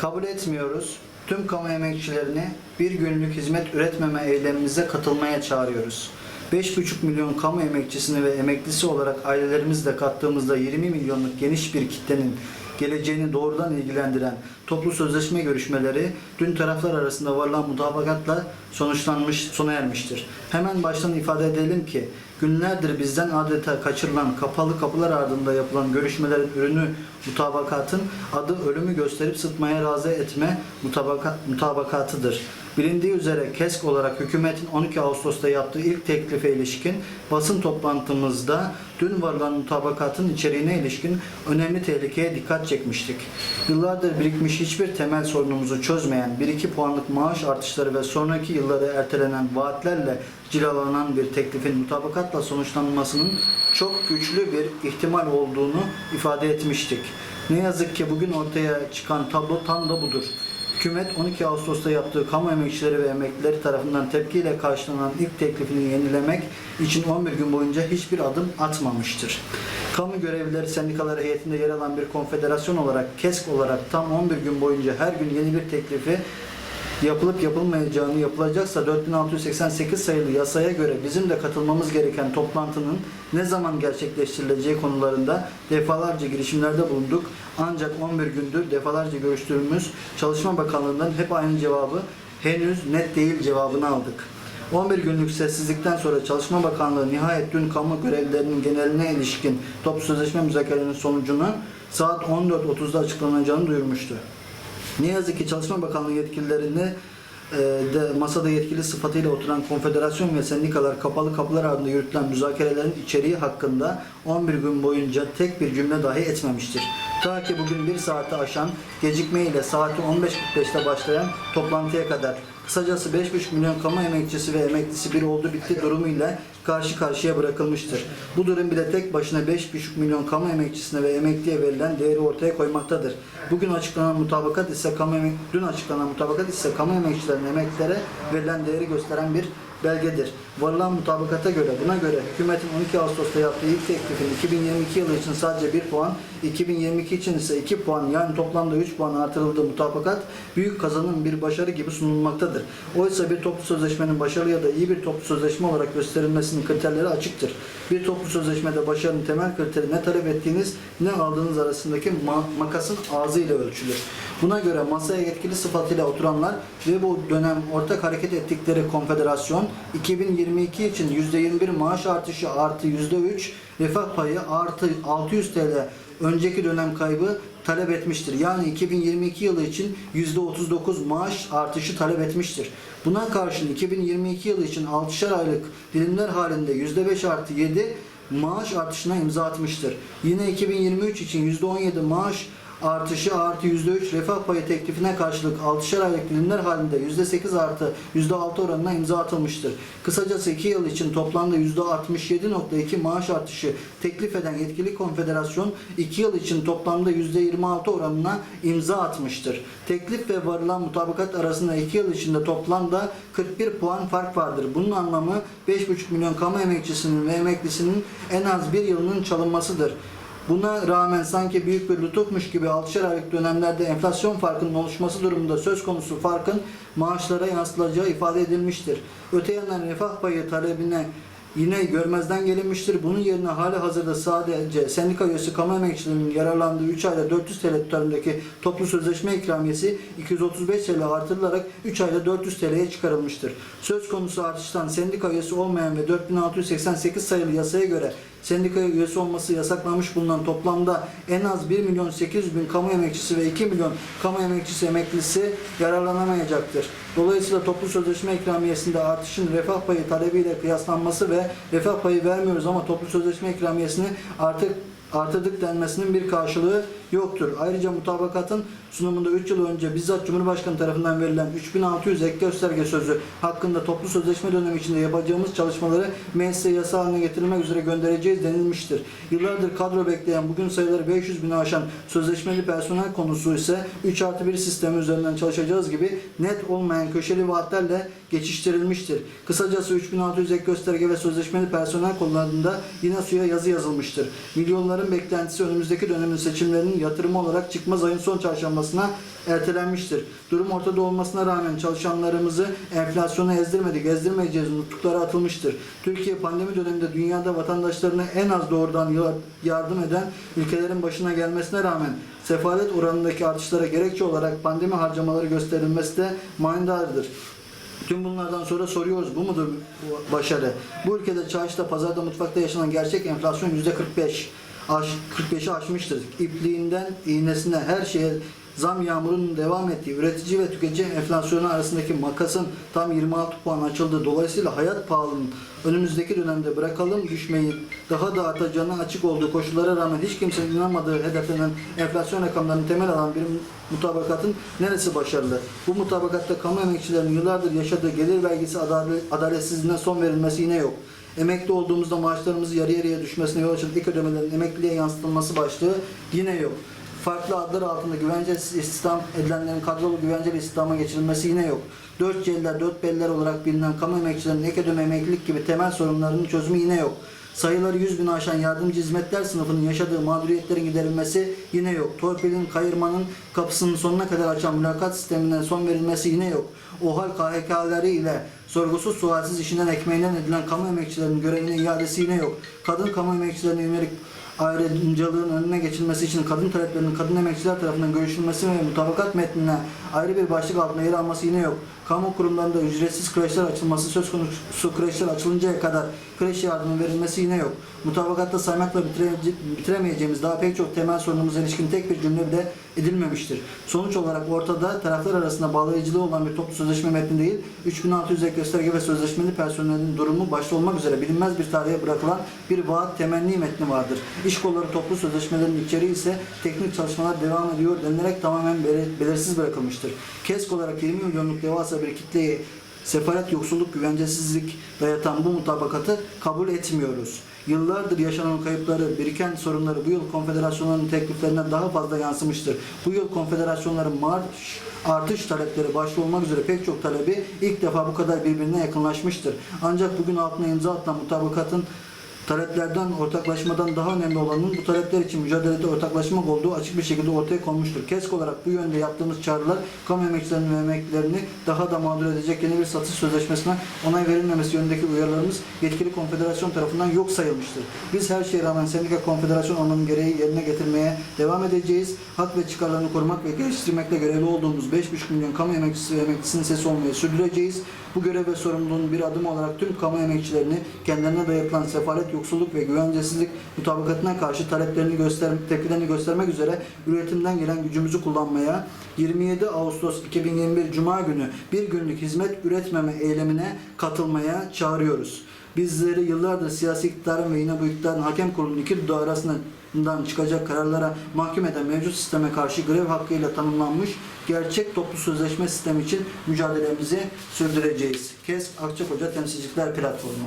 Kabul etmiyoruz. Tüm kamu emekçilerini bir günlük hizmet üretmeme eylemimize katılmaya çağırıyoruz. 5,5 milyon kamu emekçisini ve emeklisi olarak ailelerimizle kattığımızda 20 milyonluk geniş bir kitlenin geleceğini doğrudan ilgilendiren toplu sözleşme görüşmeleri dün taraflar arasında varılan mutabakatla sonuçlanmış, sona ermiştir. Hemen baştan ifade edelim ki günlerdir bizden adeta kaçırılan kapalı kapılar ardında yapılan görüşmelerin ürünü mutabakatın adı ölümü gösterip sıtmaya razı etme mutabaka, mutabakatıdır. Bilindiği üzere KESK olarak hükümetin 12 Ağustos'ta yaptığı ilk teklife ilişkin basın toplantımızda dün varılan mutabakatın içeriğine ilişkin önemli tehlikeye dikkat çekmiştik. Yıllardır birikmiş hiçbir temel sorunumuzu çözmeyen 1-2 puanlık maaş artışları ve sonraki yılları ertelenen vaatlerle cilalanan bir teklifin mutabakatla sonuçlanmasının çok güçlü bir ihtimal olduğunu ifade etmiştik. Ne yazık ki bugün ortaya çıkan tablo tam da budur. Hükümet 12 Ağustos'ta yaptığı kamu emekçileri ve emeklileri tarafından tepkiyle karşılanan ilk teklifini yenilemek için 11 gün boyunca hiçbir adım atmamıştır. Kamu görevlileri sendikaları heyetinde yer alan bir konfederasyon olarak KESK olarak tam 11 gün boyunca her gün yeni bir teklifi yapılıp yapılmayacağını yapılacaksa 4688 sayılı yasaya göre bizim de katılmamız gereken toplantının ne zaman gerçekleştirileceği konularında defalarca girişimlerde bulunduk. Ancak 11 gündür defalarca görüştüğümüz Çalışma Bakanlığı'ndan hep aynı cevabı henüz net değil cevabını aldık. 11 günlük sessizlikten sonra Çalışma Bakanlığı nihayet dün kamu görevlilerinin geneline ilişkin toplu sözleşme müzakerelerinin sonucunu saat 14.30'da açıklanacağını duyurmuştu. Ne yazık ki Çalışma Bakanlığı yetkililerini e, de masada yetkili sıfatıyla oturan konfederasyon ve sendikalar kapalı kapılar ardında yürütülen müzakerelerin içeriği hakkında 11 gün boyunca tek bir cümle dahi etmemiştir. Ta ki bugün bir saati aşan gecikme ile saati 15.45'te başlayan toplantıya kadar kısacası 5,5 milyon kamu emekçisi ve emeklisi bir oldu bitti durumu ile karşı karşıya bırakılmıştır. Bu durum bile tek başına 5,5 milyon kamu emekçisine ve emekliye verilen değeri ortaya koymaktadır. Bugün açıklanan mutabakat ise kamu emek- dün açıklanan mutabakat ise kamu emekçilerinin emeklilere verilen değeri gösteren bir belgedir. Varılan mutabakata göre buna göre hükümetin 12 Ağustos'ta yaptığı ilk teklifin 2022 yılı için sadece 1 puan, 2022 için ise 2 puan yani toplamda 3 puan artırıldığı mutabakat büyük kazanım bir başarı gibi sunulmaktadır. Oysa bir toplu sözleşmenin başarılı ya da iyi bir toplu sözleşme olarak gösterilmesinin kriterleri açıktır. Bir toplu sözleşmede başarının temel kriteri ne talep ettiğiniz ne aldığınız arasındaki ma- makasın ağzıyla ölçülür. Buna göre masaya yetkili sıfatıyla oturanlar ve bu dönem ortak hareket ettikleri konfederasyon 2022 için %21 maaş artışı artı %3 refah payı artı 600 TL önceki dönem kaybı talep etmiştir. Yani 2022 yılı için %39 maaş artışı talep etmiştir. Buna karşın 2022 yılı için 6'şer aylık dilimler halinde %5 artı 7 maaş artışına imza atmıştır. Yine 2023 için %17 maaş artışı artı %3 refah payı teklifine karşılık 6'şer aylık dilimler halinde %8 artı %6 oranına imza atılmıştır. Kısacası 2 yıl için toplamda %67.2 maaş artışı teklif eden yetkili konfederasyon 2 yıl için toplamda %26 oranına imza atmıştır. Teklif ve varılan mutabakat arasında 2 yıl içinde toplamda 41 puan fark vardır. Bunun anlamı 5,5 milyon kamu emekçisinin ve emeklisinin en az bir yılının çalınmasıdır. Buna rağmen sanki büyük bir lütufmuş gibi 6'şer aylık dönemlerde enflasyon farkının oluşması durumunda söz konusu farkın maaşlara yansıtılacağı ifade edilmiştir. Öte yandan refah payı talebine yine görmezden gelinmiştir. Bunun yerine hali hazırda sadece sendika üyesi kamu emekçilerinin yararlandığı 3 ayda 400 TL tutarındaki toplu sözleşme ikramiyesi 235 TL artırılarak 3 ayda 400 TL'ye çıkarılmıştır. Söz konusu artıştan sendika üyesi olmayan ve 4688 sayılı yasaya göre sendika üyesi olması yasaklanmış bulunan toplamda en az 1 milyon 800 bin kamu emekçisi ve 2 milyon kamu emekçisi emeklisi yararlanamayacaktır. Dolayısıyla toplu sözleşme ikramiyesinde artışın refah payı talebiyle kıyaslanması ve refah payı vermiyoruz ama toplu sözleşme ikramiyesini artık artırdık denmesinin bir karşılığı yoktur. Ayrıca mutabakatın sunumunda 3 yıl önce bizzat Cumhurbaşkanı tarafından verilen 3600 ek gösterge sözü hakkında toplu sözleşme dönemi içinde yapacağımız çalışmaları meclise yasa haline getirilmek üzere göndereceğiz denilmiştir. Yıllardır kadro bekleyen bugün sayıları 500 bini aşan sözleşmeli personel konusu ise 3 artı 1 sistemi üzerinden çalışacağız gibi net olmayan köşeli vaatlerle geçiştirilmiştir. Kısacası 3600 ek gösterge ve sözleşmeli personel konularında yine suya yazı yazılmıştır. Milyonların beklentisi önümüzdeki dönemin seçimlerinin yatırımı olarak çıkmaz ayın son çarşambasına ertelenmiştir. Durum ortada olmasına rağmen çalışanlarımızı enflasyona ezdirmedik, ezdirmeyeceğiz nutukları atılmıştır. Türkiye pandemi döneminde dünyada vatandaşlarına en az doğrudan ya- yardım eden ülkelerin başına gelmesine rağmen sefalet oranındaki artışlara gerekçe olarak pandemi harcamaları gösterilmesi de manidardır. Tüm bunlardan sonra soruyoruz bu mudur başarı? Bu ülkede çarşıda, pazarda, mutfakta yaşanan gerçek enflasyon yüzde 45. Aş, 45'i aşmıştır. İpliğinden iğnesine her şeye zam yağmurunun devam ettiği, üretici ve tüketici enflasyonu arasındaki makasın tam 26 puan açıldığı dolayısıyla hayat pahalılığının önümüzdeki dönemde bırakalım düşmeyi daha da artacağına açık olduğu koşullara rağmen hiç kimsenin inanmadığı hedeflenen enflasyon rakamlarını temel alan bir mutabakatın neresi başarılı? Bu mutabakatta kamu emekçilerinin yıllardır yaşadığı gelir vergisi adalet, adaletsizliğine son verilmesi yine yok. Emekli olduğumuzda maaşlarımız yarı yarıya düşmesine yol açan ilk ödemelerin emekliliğe yansıtılması başlığı yine yok. Farklı adlar altında güvence istihdam edilenlerin kadrolu güvenceli istihdama geçirilmesi yine yok. Dört C'liler, dört B'liler olarak bilinen kamu emekçilerinin ek ödeme emeklilik gibi temel sorunlarının çözümü yine yok. Sayıları 100 bin aşan yardımcı hizmetler sınıfının yaşadığı mağduriyetlerin giderilmesi yine yok. Torpilin, kayırmanın kapısının sonuna kadar açan mülakat sistemine son verilmesi yine yok. OHAL KHK'ları ile sorgusuz sualsiz işinden ekmeğinden edilen kamu emekçilerinin görevine iadesi yine yok. Kadın kamu emekçilerine yönelik ayrımcılığın önüne geçilmesi için kadın taleplerinin kadın emekçiler tarafından görüşülmesi ve mutabakat metnine ayrı bir başlık altında yer alması yine yok. Kamu kurumlarında ücretsiz kreşler açılması söz konusu kreşler açılıncaya kadar kreş yardımı verilmesi yine yok. Mutabakatta saymakla bitire- bitiremeyeceğimiz daha pek çok temel sorunumuza ilişkin tek bir cümle bile edilmemiştir. Sonuç olarak ortada taraflar arasında bağlayıcılığı olan bir toplu sözleşme metni değil, 3600 ek gösterge ve sözleşmeli personelin durumu başta olmak üzere bilinmez bir tarihe bırakılan bir vaat temenni metni vardır. İş kolları toplu sözleşmelerin içeriği ise teknik çalışmalar devam ediyor denilerek tamamen belir- belirsiz bırakılmıştır. KESK olarak 20 milyonluk devasa bir kitleyi sefalet, yoksulluk, güvencesizlik dayatan bu mutabakatı kabul etmiyoruz. Yıllardır yaşanan kayıpları, biriken sorunları bu yıl konfederasyonların tekliflerine daha fazla yansımıştır. Bu yıl konfederasyonların marş artış talepleri başta olmak üzere pek çok talebi ilk defa bu kadar birbirine yakınlaşmıştır. Ancak bugün altına imza atılan mutabakatın taleplerden, ortaklaşmadan daha önemli olanın bu talepler için mücadelede ortaklaşmak olduğu açık bir şekilde ortaya konmuştur. KESK olarak bu yönde yaptığımız çağrılar kamu emekçilerinin ve daha da mağdur edecek yeni bir satış sözleşmesine onay verilmemesi yönündeki uyarılarımız yetkili konfederasyon tarafından yok sayılmıştır. Biz her şeye rağmen sendika konfederasyon olmanın gereği yerine getirmeye devam edeceğiz. Hak ve çıkarlarını korumak ve geliştirmekle görevli olduğumuz 5,5 milyon kamu emekçisi ve emeklisinin sesi olmayı sürdüreceğiz. Bu görev ve sorumluluğun bir adım olarak tüm kamu emekçilerini kendilerine dayatılan sefalet, yoksulluk ve güvencesizlik mutabakatına karşı taleplerini göster tepkilerini göstermek üzere üretimden gelen gücümüzü kullanmaya 27 Ağustos 2021 Cuma günü bir günlük hizmet üretmeme eylemine katılmaya çağırıyoruz. Bizleri yıllardır siyasi iktidarın ve yine bu iktidarın hakem kurulunun iki dudağı arasından çıkacak kararlara mahkum eden mevcut sisteme karşı grev hakkıyla tanımlanmış gerçek toplu sözleşme sistemi için mücadelemizi sürdüreceğiz. KESK Akçakoca Temsilciler Platformu.